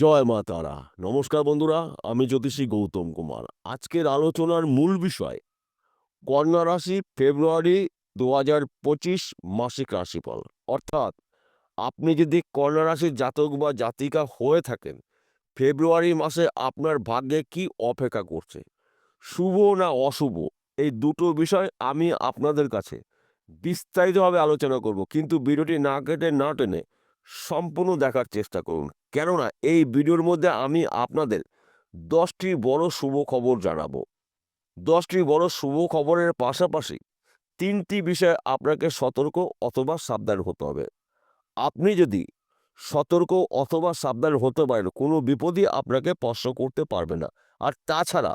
জয় মা তারা নমস্কার বন্ধুরা, আমি জ্যোতিষী গৌতম কুমার। আজকের আলোচনার মূল বিষয়, কন্যা রাশি ফেব্রুয়ারি দু হাজার পঁচিশ মাসিক রাশিফল। অর্থাৎ, আপনি যদি কন্যা রাশির জাতক বা জাতিকা হয়ে থাকেন, ফেব্রুয়ারি মাসে আপনার ভাগ্যে কি অপেক্ষা করছে? শুভ না অশুভ? এই দুটো বিষয় আমি আপনাদের কাছে বিস্তারিতভাবে আলোচনা করব। কিন্তু ভিডিওটি না কেটে না টেনে সম্পূর্ণ দেখার চেষ্টা করুন। কেননা এই ভিডিওর মধ্যে আমি আপনাদের দশটি বড় শুভ খবর জানাব। দশটি বড় শুভ খবরের পাশাপাশি তিনটি বিষয়ে আপনাকে সতর্ক অথবা সাবধান হতে হবে। আপনি যদি সতর্ক অথবা সাবধান হতে পারেন, কোনো বিপদই আপনাকে স্পর্শ করতে পারবে না। আর তাছাড়া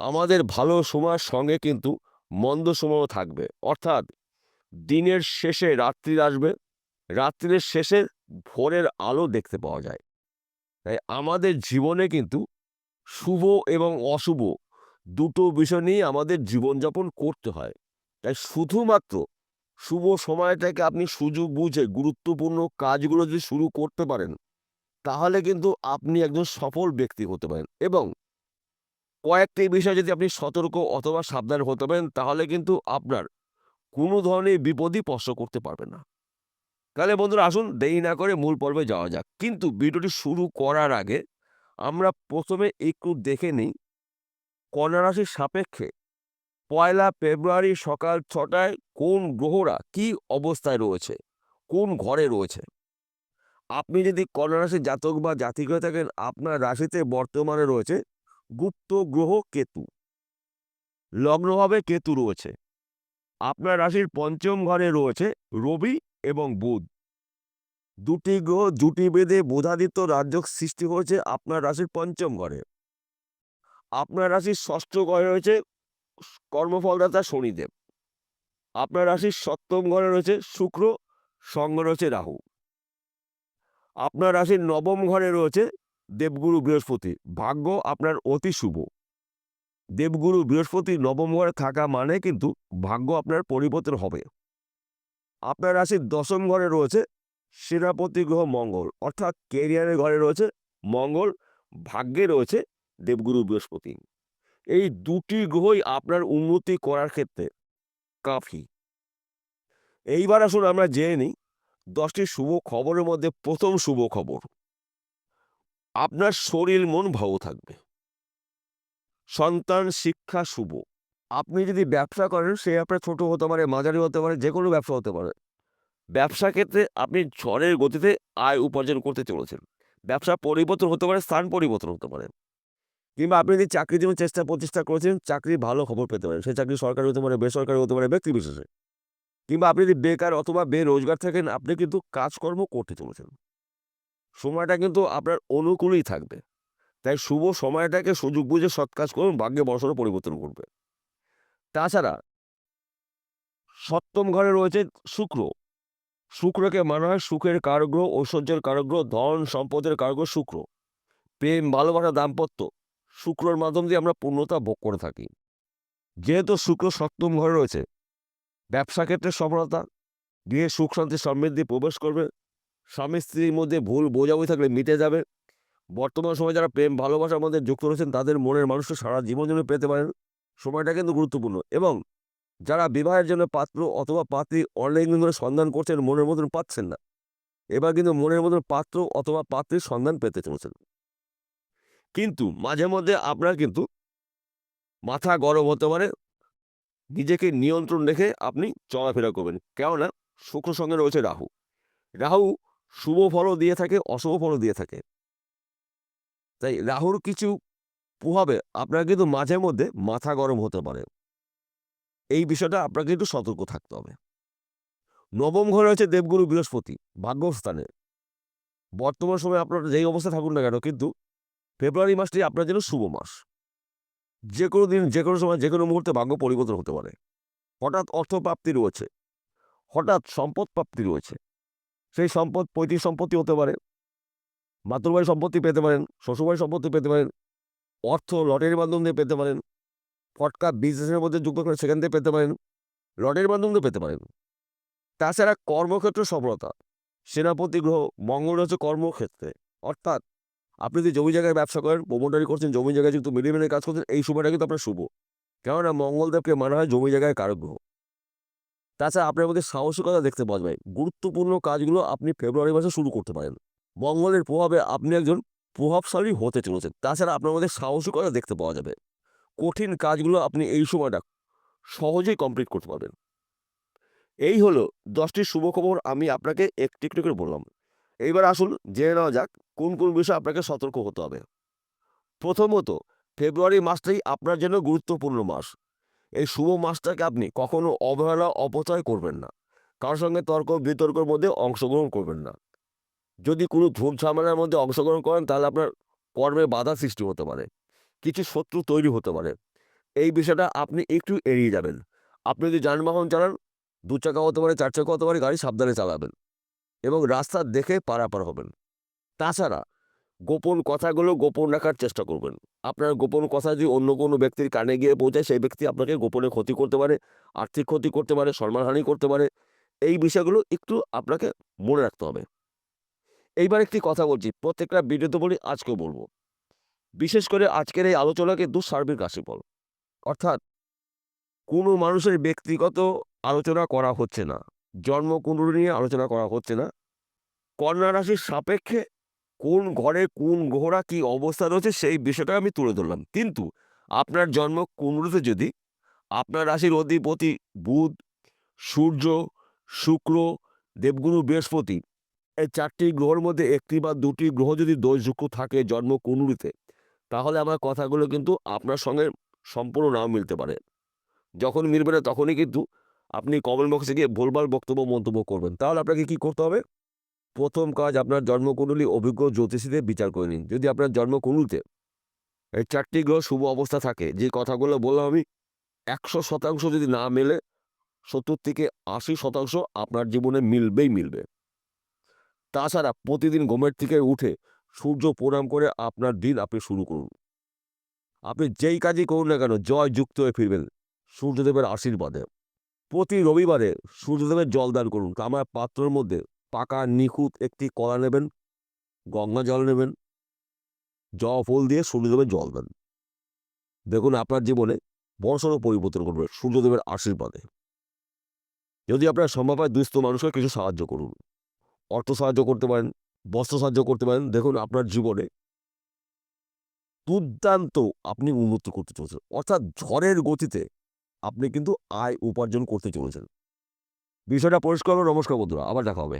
আমাদের ভালো সময়ের সঙ্গে কিন্তু মন্দ সময়ও থাকবে। অর্থাৎ দিনের শেষে রাত্রি আসবে রাত্রির শেষে ভোরের আলো দেখতে পাওয়া যায়। তাই আমাদের জীবনে কিন্তু শুভ এবং অশুভ দুটো বিষয় নিয়ে আমাদের জীবনযাপন করতে হয়। তাই শুধুমাত্র শুভ সময়টাকে আপনি সুযোগ বুঝে গুরুত্বপূর্ণ কাজগুলো যদি শুরু করতে পারেন, তাহলে কিন্তু আপনি একজন সফল ব্যক্তি হতে পারেন এবং কয়েকটি বিষয়ে যদি আপনি সতর্ক অথবা সাবধান হতে পারেন, তাহলে কিন্তু আপনার কোনো ধরনের বিপদই স্পর্শ করতে পারবে না। তাহলে বন্ধুরা আসুন দেরি না করে মূল পর্বে যাওয়া যাক। কিন্তু ভিডিওটি শুরু করার আগে আমরা প্রথমে একটু দেখে নিই কন্যা রাশির সাপেক্ষে পয়লা ফেব্রুয়ারি সকাল ছটায় কোন গ্রহরা কি অবস্থায় রয়েছে, কোন ঘরে রয়েছে? আপনি যদি কন্যা রাশির জাতক বা জাতিক হয়ে থাকেন, আপনার রাশিতে বর্তমানে রয়েছে গুপ্ত গ্রহ কেতু। লগ্নভাবে কেতু রয়েছে। আপনার রাশির পঞ্চম ঘরে রয়েছে রবি এবং বুধ। দুটি গ্রহ জুটি বেঁধে বোধাদিত্য রাজ্য সৃষ্টি হয়েছে আপনার রাশির পঞ্চম ঘরে আপনার রাশির ষষ্ঠ ঘরে রয়েছে কর্মফলদাতা শনিদেব। আপনার রাশির সপ্তম ঘরে রয়েছে শুক্র, সঙ্গে রয়েছে রাহু। আপনার রাশির নবম ঘরে রয়েছে দেবগুরু বৃহস্পতি। ভাগ্য আপনার অতি শুভ। দেবগুরু বৃহস্পতি নবম ঘরে থাকা মানে কিন্তু ভাগ্য আপনার পরিবর্তন হবে। আপনার রাশির দশম ঘরে রয়েছে, সেনাপতি গ্রহ মঙ্গল, অর্থাৎ কেরিয়ারের ঘরে রয়েছে, মঙ্গল ভাগ্যে রয়েছে দেবগুরু বৃহস্পতি। এই দুটি গ্রহই আপনার উন্নতি করার ক্ষেত্রে কাফি। এইবার আসুন আমরা জেনে নিই দশটি শুভ খবরের মধ্যে প্রথম শুভ খবর। আপনার শরীর মন ভালো থাকবে। সন্তান শিক্ষা শুভ। আপনি যদি ব্যবসা করেন, সে আপনার ছোটো হতে পারে, মাঝারি হতে পারে যে কোনো ব্যবসা হতে পারে। ব্যবসা ক্ষেত্রে আপনি ঝড়ের গতিতে আয় উপার্জন করতে চলেছেন। ব্যবসা পরিবর্তন হতে পারে, স্থান পরিবর্তন হতে পারে। কিংবা আপনি যদি চাকরির জন্য চেষ্টা প্রচেষ্টা করেছেন চাকরির ভালো খবর পেতে পারেন। সেই চাকরি সরকারি হতে পারে, বেসরকারি হতে পারে, ব্যক্তি বিশেষে। কিংবা আপনি যদি বেকার অথবা বেরোজগার থাকেন, আপনি কিন্তু কাজকর্ম করতে চলেছেন। সময়টা কিন্তু আপনার অনুকূলেই থাকবে। তাই শুভ সময়টাকে সুযোগ বুঝে সৎ কাজ করুন, ভাগ্যে বড়সড় পরিবর্তন করবে তাছাড়া সপ্তম ঘরে রয়েছে শুক্র। শুক্রকে মানা হয় সুখের কারগ্রহ, ঐশ্বর্যের কারগ্রহ, ধন, সম্পদের কারগ্রহ, শুক্র। প্রেম, ভালোবাসা, দাম্পত্য। শুক্রর মাধ্যম দিয়ে আমরা পূর্ণতা ভোগ করে থাকি। যেহেতু শুক্র সপ্তম ঘরে রয়েছে, ব্যবসা ক্ষেত্রে সফলতা, গৃহে সুখ, শান্তি, সমৃদ্ধি প্রবেশ করবে। স্বামী স্ত্রীর মধ্যে ভুল, বোঝাবুঝি থাকলে মিটে যাবে। বর্তমান সময়ে যারা প্রেম, ভালোবাসার মধ্যে যুক্ত রয়েছেন, তাদের মনের মানুষকে সারা জীবন জন্য পেতে পারেন। সময়টা কিন্তু গুরুত্বপূর্ণ। এবং যারা বিবাহের জন্য পাত্র অথবা পাত্রী অনলাইন ধরে সন্ধান করছেন, মনের মতন পাচ্ছেন না। এবার কিন্তু মনের মতন পাত্র অথবা পাত্রীর সন্ধান পেতে চলেছেন। কিন্তু মাঝে মধ্যে আপনার কিন্তু মাথা গরম হতে পারে। নিজেকে নিয়ন্ত্রণ রেখে আপনি চলাফেরা করবেন। কেননা শুক্র সঙ্গে রয়েছে রাহু। রাহু শুভ ফলও দিয়ে থাকে, অশুভ ফলও দিয়ে থাকে। তাই রাহুর কিছু প্রভাবে আপনার কিন্তু মাঝে মধ্যে মাথা গরম হতে পারে। এই বিষয়টা আপনাকে একটু সতর্ক থাকতে হবে। নবম ঘরে হচ্ছে দেবগুরু বৃহস্পতি, ভাগ্যস্থানে। বর্তমান সময়ে আপনার যেই অবস্থা থাকুন না কেন, কিন্তু ফেব্রুয়ারি মাসটি আপনার জন্য শুভ মাস। যে কোনো দিন যে কোনো সময় যে কোনো মুহূর্তে ভাগ্য পরিবর্তন হতে পারে। হঠাৎ অর্থপ্রাপ্তি রয়েছে। হঠাৎ সম্পদ প্রাপ্তি রয়েছে। সেই সম্পদ, পৈতৃক সম্পত্তি হতে পারে। মাতৃবাড়ি সম্পত্তি পেতে পারেন, শ্বশুরবাড়ি সম্পত্তি পেতে পারেন অর্থ লটারির মাধ্যম দিয়ে পেতে পারেন, ফটকা বিজনেসের মধ্যে যুক্ত করে সেখান থেকে পেতে পারেন, লটারির মাধ্যম দিয়ে পেতে পারেন। তাছাড়া কর্মক্ষেত্র সফলতা, সেনাপতি গ্রহ, মঙ্গল হচ্ছে কর্মক্ষেত্রে। অর্থাৎ আপনি যদি জমি জায়গায় ব্যবসা করেন প্রমোটারি করছেন, জমি জায়গায় মিলিয়ে মিলিয়ে কাজ করছেন, এই সময়টা কিন্তু আপনার শুভ। কেননা মঙ্গলদেবকে মানা হয় জমি জায়গায় কারক গ্রহ। তাছাড়া আপনার মধ্যে সাহসিকতা দেখতে পাওয়া যায়। গুরুত্বপূর্ণ কাজগুলো আপনি ফেব্রুয়ারি মাসে শুরু করতে পারেন। মঙ্গলের প্রভাবে আপনি একজন প্রভাবশালী হতে চলেছে। তাছাড়া আপনার মধ্যে সাহসিকতা দেখতে পাওয়া যাবে। কঠিন কাজগুলো আপনি এই সময়টা সহজেই কমপ্লিট করতে পারবেন। এই হলো দশটি শুভ খবর আমি আপনাকে একটু একটু করে বললাম। এইবার আসুন, জেনে নেওয়া যাক কোন কোন বিষয়ে আপনাকে সতর্ক হতে হবে। প্রথমত, ফেব্রুয়ারি মাসটাই আপনার জন্য গুরুত্বপূর্ণ মাস। এই শুভ মাসটাকে আপনি কখনো অবহেলা, অপচয় করবেন না। কারোর সঙ্গে তর্ক, বিতর্কের মধ্যে অংশগ্রহণ করবেন না। যদি কোনো ধূপ ঝামেলার মধ্যে অংশগ্রহণ করেন, তাহলে আপনার কর্মে বাধা সৃষ্টি হতে পারে, কিছু শত্রু তৈরি হতে পারে। এই বিষয়টা আপনি একটু এড়িয়ে যাবেন। আপনি যদি যানবাহন চালান, দু চাকা হতে পারে, চার চাকা হতে পারে, গাড়ি সাবধানে চালাবেন এবং রাস্তা দেখে পারাপার হবেন। তাছাড়া গোপন কথাগুলো গোপন রাখার চেষ্টা করবেন। আপনার গোপন কথা যদি অন্য কোনো ব্যক্তির কানে গিয়ে পৌঁছায়, সেই ব্যক্তি আপনাকে গোপনে ক্ষতি করতে পারে, আর্থিক ক্ষতি করতে পারে, সম্মানহানি করতে পারে। এই বিষয়গুলো একটু আপনাকে মনে রাখতে হবে। এইবার একটি কথা বলছি, প্রত্যেকটা ভিডিওতে বলি, আজকেও বলব। বিশেষ করে আজকের এই আলোচনা কিন্তু সার্বিক রাশিফল। অর্থাৎ কোনো মানুষের ব্যক্তিগত আলোচনা করা হচ্ছে না, জন্মকুণ্ডলী নিয়ে আলোচনা করা হচ্ছে না। কন্যা রাশির সাপেক্ষে কোন ঘরে কোন গ্রহরা কি অবস্থা রয়েছে সেই বিষয়টা আমি তুলে ধরলাম। কিন্তু আপনার জন্ম কুণ্ডলিতে যদি আপনার রাশির অধিপতি বুধ, সূর্য, শুক্র, দেবগুরু, বৃহস্পতি এই চারটি গ্রহের মধ্যে একটি বা দুটি গ্রহ যদি দোষযুক্ত থাকে জন্ম কুণ্ডলিতে তাহলে আমার কথাগুলো কিন্তু আপনার সঙ্গে সম্পূর্ণ নাও মিলতে পারে। যখন মিলবে না তখনই কিন্তু আপনি কমেন্ট বক্সে গিয়ে ভুলভাল বক্তব্য, মন্তব্য করবেন। তাহলে আপনাকে কি করতে হবে? প্রথম কাজ, আপনার জন্মকুণ্ডলী অভিজ্ঞ জ্যোতিষীদের বিচার করে নিন। যদি আপনার জন্মকুণ্ডলিতে এই চারটি গ্রহ শুভ অবস্থা থাকে, যে কথাগুলো বললাম আমি, একশো শতাংশ যদি না মেলে, সত্তর থেকে আশি শতাংশ আপনার জীবনে মিলবেই মিলবে। তাছাড়া প্রতিদিন ঘুমের থেকে উঠে সূর্য প্রণাম করে আপনার দিন আপনি শুরু করুন। আপনি যেই কাজই করুন না কেন, জয় যুক্ত হয়ে ফিরবেন সূর্যদেবের আশীর্বাদে। প্রতি রবিবারে সূর্যদেবের জল দান করুন। আমার পাত্রের মধ্যে পাকা নিখুঁত একটি কলা নেবেন, গঙ্গা জল নেবেন জ ফুল দিয়ে সূর্যদেবের জল দেন। দেখুন আপনার জীবনে বড়সড় পরিবর্তন করবে সূর্যদেবের আশীর্বাদে। যদি আপনার সম্ভব হয় দুস্থ মানুষকে কিছু সাহায্য করুন। অর্থ সাহায্য করতে পারেন, বস্ত্র সাহায্য করতে পারেন। দেখুন আপনার জীবনে দুর্দান্ত আপনি উন্নত করতে চলেছেন। অর্থাৎ ঝড়ের গতিতে আপনি কিন্তু আয় উপার্জন করতে চলেছেন। বিষয়টা পরিষ্কার নমস্কার বন্ধুরা, আবার দেখা হবে।